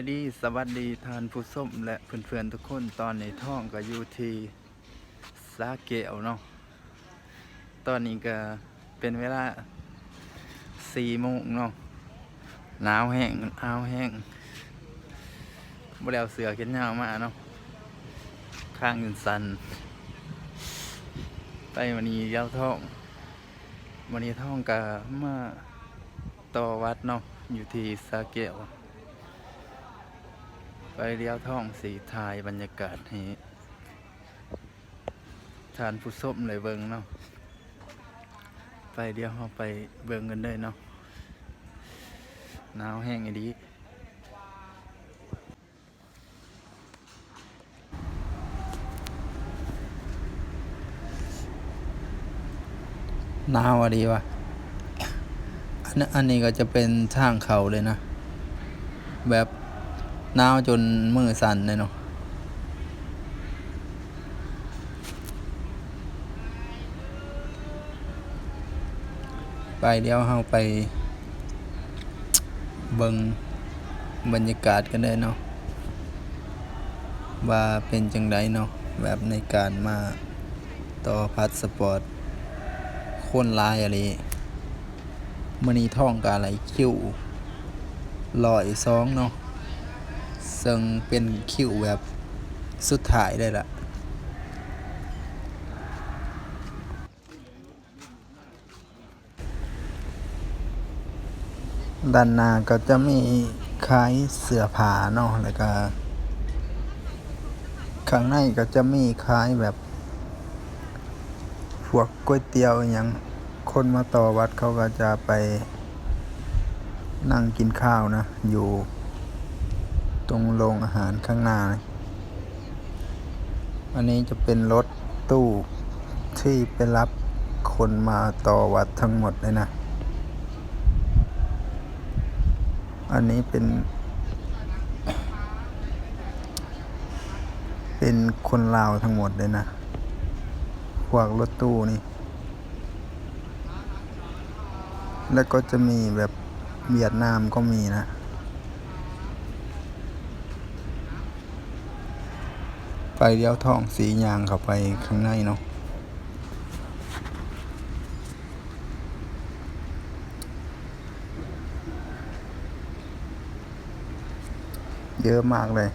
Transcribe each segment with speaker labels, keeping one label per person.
Speaker 1: สวัสดีสวัสดีทานผู้ส้มและเพื่อนๆทุกคนตอนในท้องก็อยู่ที่สาเกลเนาะตอนนี้ก็เป็นเวลาสี่โมงเนาะหนาวแห้งหนาวแห้งบ่ได้เอาเสือเข็นยาวมากเนาะข้างยืนสันไปวันนี้ยาวท้องวันนี้ท้องก็มาต่อวัดเนาะอยู่ที่สาเกล ไปเลี้ยวท่องสีทายบรรยากาศให้ทานผู้ส้มเลยเบิงเนาะไปเดี๋ยวเราไปเบิงกันเลยเนาะหนาวแห้งไอ้ดีหนาวอะดีวะอันนี้อันนี้ก็จะเป็นทางเขาเลยนะ แบบ หนาวจนมือสั่นเลยเนาะไปเดี๋ยวเราไป เบิงบรรยากาศกันเลยเนาะว่าเป็นจังไดเนาะแบบในการมาต่อพาสปอร์ตคนลายอะไรมันนี้ท่องกาอะไรคิวลอยสองเนาะ ซึ่งเป็นคิวแบบสุดท้ายได้ละด้านหน้าก็จะมีขายเสื้อผ้าเนาะแล้วก็ข้างในก็จะมีขายแบบพวกก๋วยเตี๋ยวอย่างคนมาต่อวัดเขาก็จะไปนั่งกินข้าวนะ อยู่ ตรงโรงอาหารข้างหน้านะอันนี้จะเป็นรถตู้ที่ไปรับคนมาต่อวัดทั้งหมดเลยนะ อันนี้เป็น เป็นคนลาวทั้งหมดเลยนะ พวกรถตู้นี่ แล้วก็จะมีแบบเวียดนามก็มีนะ ไปเลี้ยวท่องสียางเข้าไปข้างในเนาะเยอะมากเลย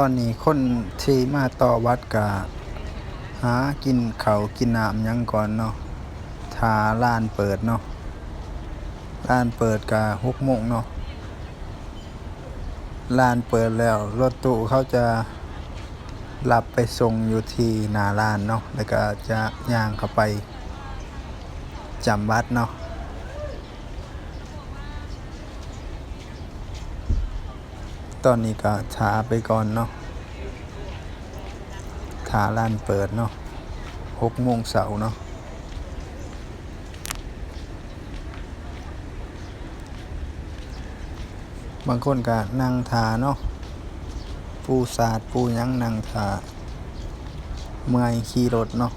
Speaker 1: ตอนนี้คนที่มาต่อวัดกะหากินเขากินน้ำยังก่อนเนาะทาร้านเปิดเนาะร้านเปิดกะหกโมงเนาะร้านเปิดแล้วรถตู้เขาจะรับไปส่งอยู่ที่นาร้านเนาะแล้วก็จะย่างเข้าไปจำวัดเนาะตอนนี้ก็ช้าไปก่อนเนาะ ค้าร้านเปิดเนาะหกโมงเสาร์เนาะบางคนก็นั่งทาเนาะปูศาสต์ปูยังนั่งทาเมื่อยขี่รถเนาะ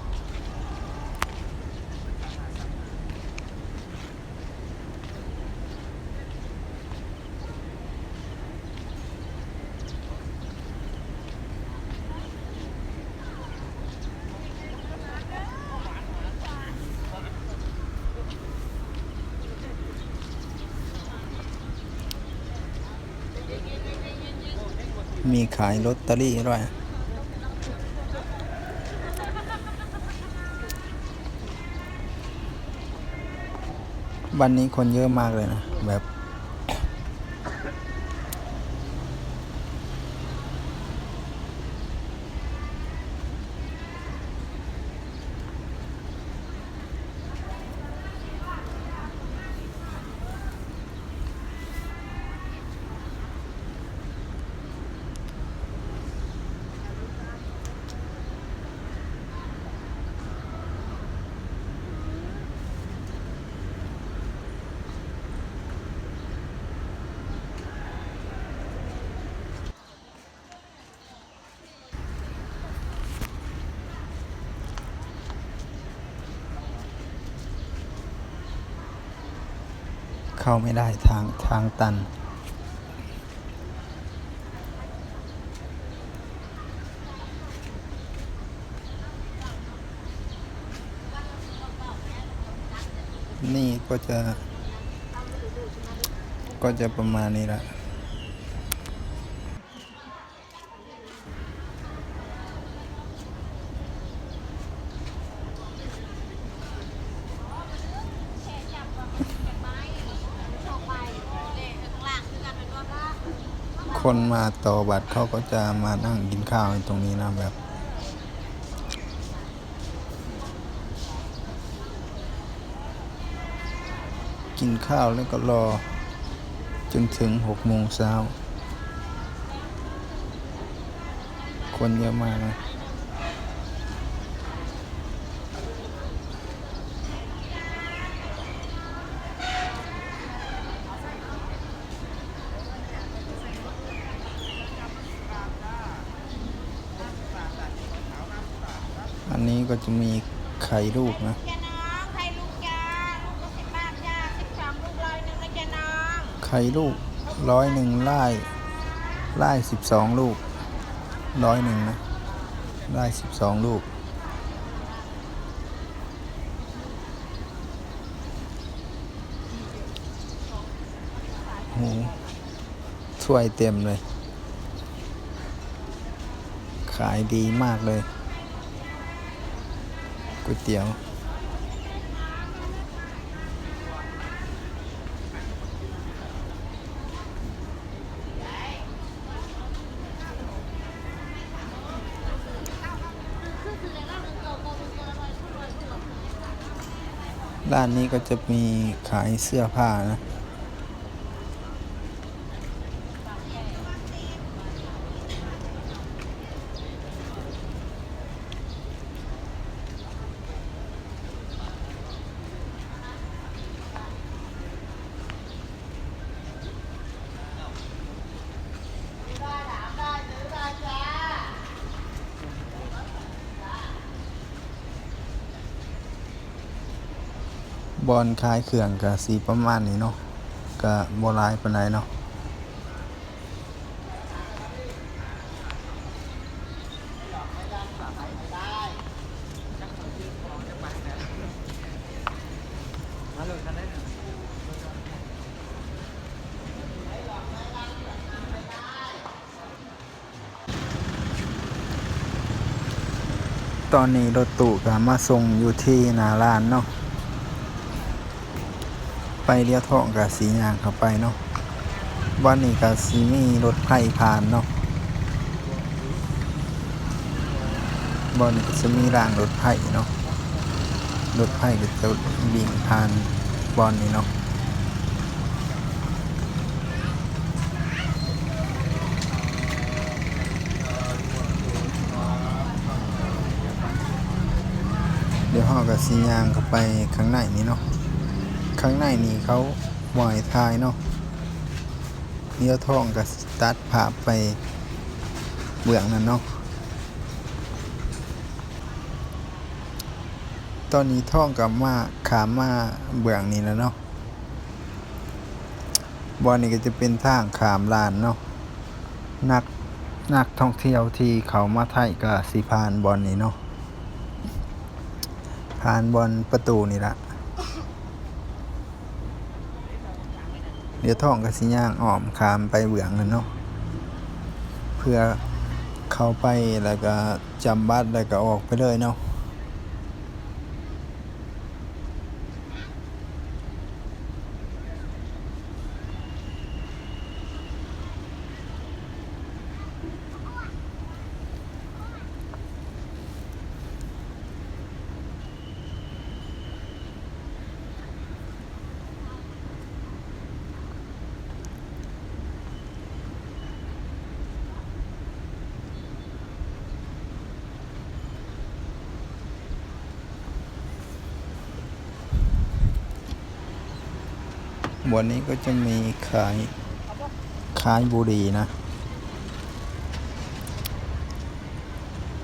Speaker 1: มีขายลอตเตอรี่ด้วยวันนี้คนเยอะมากเลยนะแบบ เข้าไม่ได้ทางทางตัน นี่ก็จะ ก็จะประมาณนี้ละ คนมาต่อบัตรเขาก็จะมานั่งกินข้าวในตรงนี้นะแบบ กินข้าวแล้วก็รอ จนถึงหกโมงเช้า คนเยอะมากนะ จะมีไข่ลูกนะ
Speaker 2: ไข่ลูกจ้าลูกสิบบาทจ้าสิบสองลูกร้อยหนึ่งนะจ้าน้อง
Speaker 1: ไข่ลูกลอยหนึ่งไล่ไล่สิบสองลูกร้อยหนึ่งนะไล่สิบสองลูกโหถ้วยเต็มเลย ขายดีมากเลย ก๋วยเตี๋ยว ร้านนี้ก็จะมีขายเสื้อผ้านะ บอลขายเครื่องกับสีประมาณนี้เนาะกับโบหลายปานใดเนาะตอนนี้รถตู้ก็มาส่งอยู่ที่หน้าร้านเนาะ ไปเลี้ยวท่องกับสียางเข้าไปเนาะวันนี้กับสีมีรถไผ่ผ่านเนาะบอนี้จะมีรางรถไผ่เนาะรถไผ่ก็จะวิ่งผ่านบอนนี้เนาะเดี๋ยวห่อกับสียางเข้าไปข้างในนี้เนาะ ข้างในนี่เขาหวายทายเนาะเลี้ยท่องกับตัดภาพไปเบื้องนั้นเนาะตอนนี้ท่องกับมาขามมาเบื้องนี้แล้วเนาะบอนนี้ก็จะเป็นทางขามลานเนาะนักนักท่องเที่ยวที่เขามาไทยก็สีพานบอลนี้เนาะผ่านบอลประตูนี่ละ ดี๋ยวท่องกับสิย่างอ้อมคามไปเบื้องนั่นเนาะเพื่อเข้าไปแล้วก็จำบัตรแล้วก็ออกไปเลยเนาะ วันนี้ก็จะมีขายขายบุหรี่นะ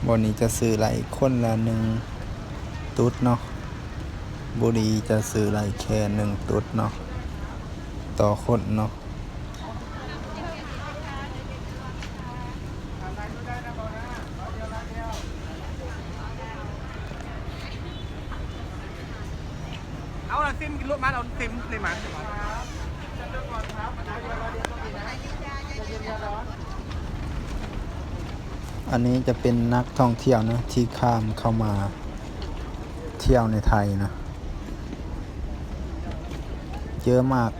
Speaker 1: วันนี้จะซื้อไหลคนละหนึ่งตุ๊ดเนาะบุหรี่จะซื้อไหลแค่หนึ่งตุ๊ดเนาะต่อคนเนาะ
Speaker 3: เอาละซิมกินลูกมาเอาซิมเลยมา
Speaker 1: อันนี้จะเป็นนักท่องเที่ยวนะที่ข้ามเข้ามาเที่ยวในไทยนะ เยอะมาก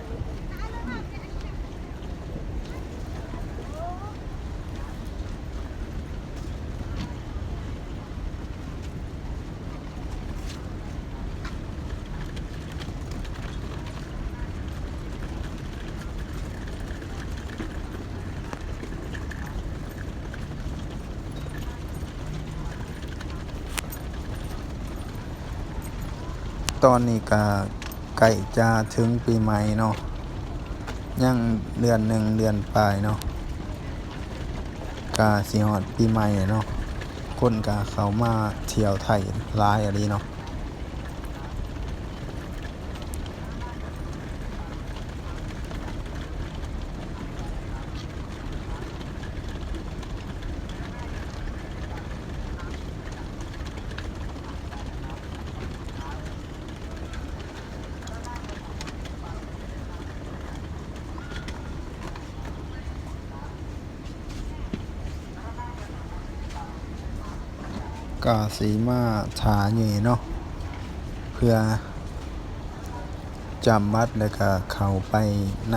Speaker 1: ตอนนี้ก็ใกล้จะถึงปีใหม่เนาะยังเดือนหนึ่งเดือนปลายเนาะกาสีหอดปีใหม่เนาะคนกาเขามาเที่ยวไทยหลายอะไรเนาะ กาสีมาถาอยู่นี่เนาะเพื่อจำบัดแล้วก็เข้าไปใน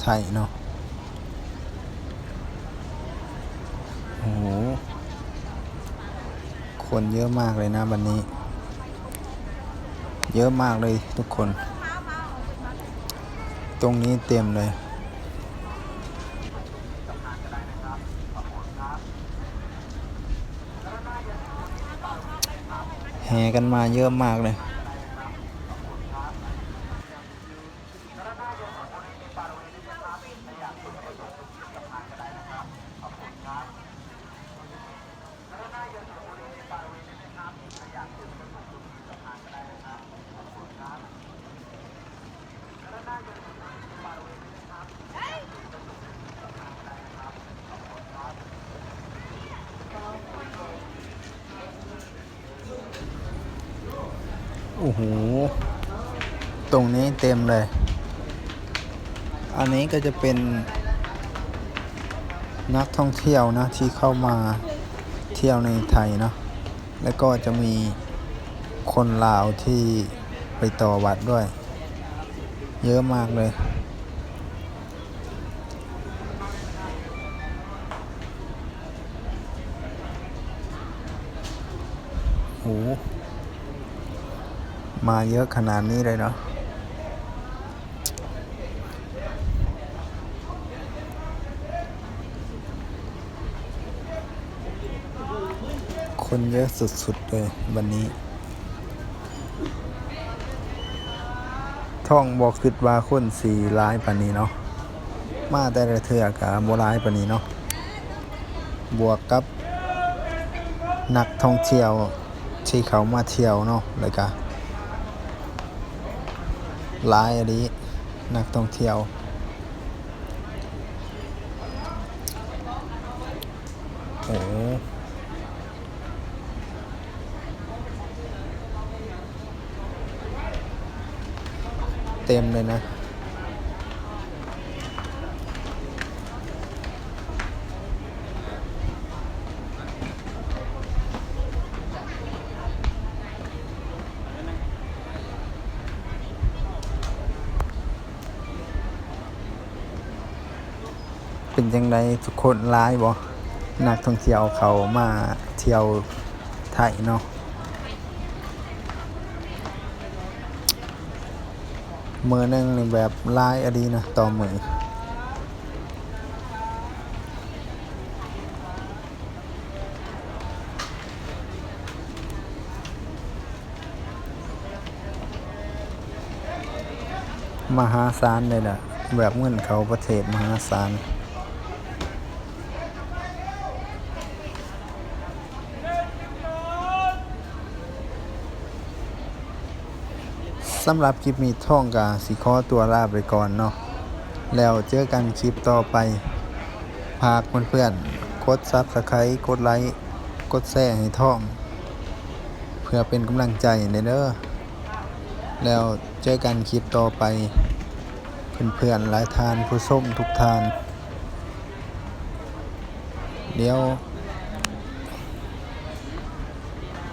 Speaker 1: ไทยเนาะโอ้โหคนเยอะมากเลยนะวันนี้ เยอะมากเลยทุกคน ตรงนี้เต็มเลย แห่กันมาเยอะมากเลย อ้โห ตรงนี้เต็มเลย อันนี้ก็จะเป็น นักท่องเที่ยวนะที่เข้ามาเที่ยวในไทยเนาะ แล้วก็จะมีคนลาวที่ไปต่อบัตรด้วย เยอะมากเลยโห มาเยอะขนาดนี้เลยเนาะคนเยอะสุดๆเลยวันนี้ ท่องบอกคิดว่าคนสี่ร้ายปานนี้เนาะ มาแต่ละเทือกะโบร้ายปานนี้เนาะ บวกกับนักท่องเที่ยวที่เขามาเที่ยวเนาะเลยกะ หลายอันนี้นักท่องเที่ยว โอ้โหเต็มเลยนะ จังไดทุกคนร้ายบ่นักท่องเที่ยวเขามาเที่ยวไทยเนาะมือหนึงนี่แบบร้ายอดีนะต่อมือมหาศาลเลยล่ะแบบเงินเขาประเทศมหาศาล สำหรับคลิปนี้ท่องกาสิขอตัวลาไปก่อนเนาะแล้วเจอกันคลิปต่อไปพากเพื่อนๆกดซับสไครต์กดไลค์กดแชร์ให้ท่อง เพื่อเป็นกำลังใจในเด้อแล้วเจอกันคลิปต่อไป เพื่อนๆหลายทานผู้ส้มทุกทาน เดี๋ยว